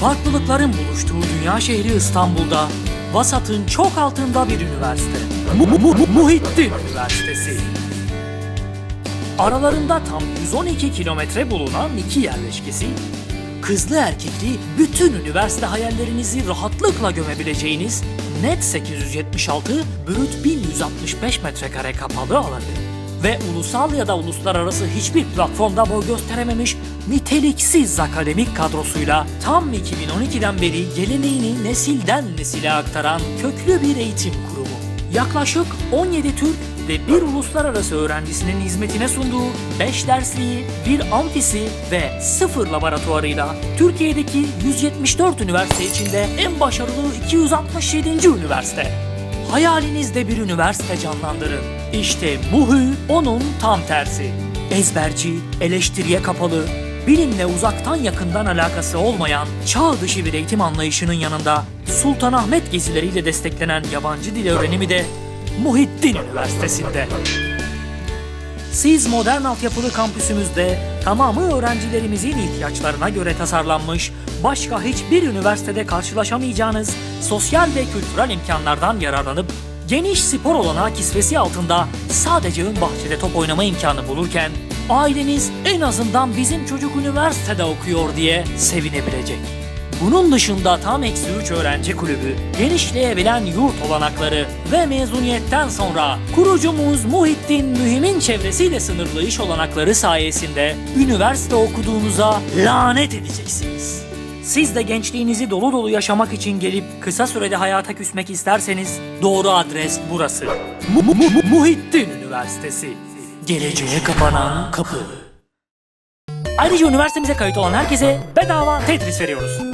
Farklılıkların buluştuğu dünya şehri İstanbul'da vasatın çok altında bir üniversite. Mu- Mu- Mu- Muhittin Üniversitesi. Aralarında tam 112 kilometre bulunan iki yerleşkesi, kızlı erkekli bütün üniversite hayallerinizi rahatlıkla gömebileceğiniz net 876 brüt 1165 metrekare kapalı alanı ve ulusal ya da uluslararası hiçbir platformda boy gösterememiş niteliksiz akademik kadrosuyla tam 2012'den beri geleneğini nesilden nesile aktaran köklü bir eğitim kurumu. Yaklaşık 17 Türk ve bir uluslararası öğrencisinin hizmetine sunduğu 5 dersliği, bir amfisi ve sıfır laboratuvarıyla Türkiye'deki 174 üniversite içinde en başarılı 267. üniversite. Hayalinizde bir üniversite canlandırın. İşte MUHÜ onun tam tersi. Ezberci, eleştiriye kapalı, bilimle uzaktan yakından alakası olmayan çağ dışı bir eğitim anlayışının yanında Sultanahmet gezileriyle desteklenen yabancı dil öğrenimi de Muhittin Üniversitesi'nde. Siz modern altyapılı kampüsümüzde tamamı öğrencilerimizin ihtiyaçlarına göre tasarlanmış, başka hiçbir üniversitede karşılaşamayacağınız sosyal ve kültürel imkanlardan yararlanıp geniş spor olanağı kisvesi altında sadece ön bahçede top oynama imkanı bulurken aileniz en azından bizim çocuk üniversitede okuyor diye sevinebilecek. Bunun dışında tam eksi 3 öğrenci kulübü, genişleyebilen yurt olanakları ve mezuniyetten sonra kurucumuz Muhittin Mühim'in çevresiyle sınırlı iş olanakları sayesinde üniversite okuduğunuza lanet edeceksiniz. Siz de gençliğinizi dolu dolu yaşamak için gelip kısa sürede hayata küsmek isterseniz doğru adres burası. Mu- Mu- Mu- Muhittin Üniversitesi. Geleceğe kapanan kapı. Ayrıca üniversitemize kayıt olan herkese bedava Tetris veriyoruz.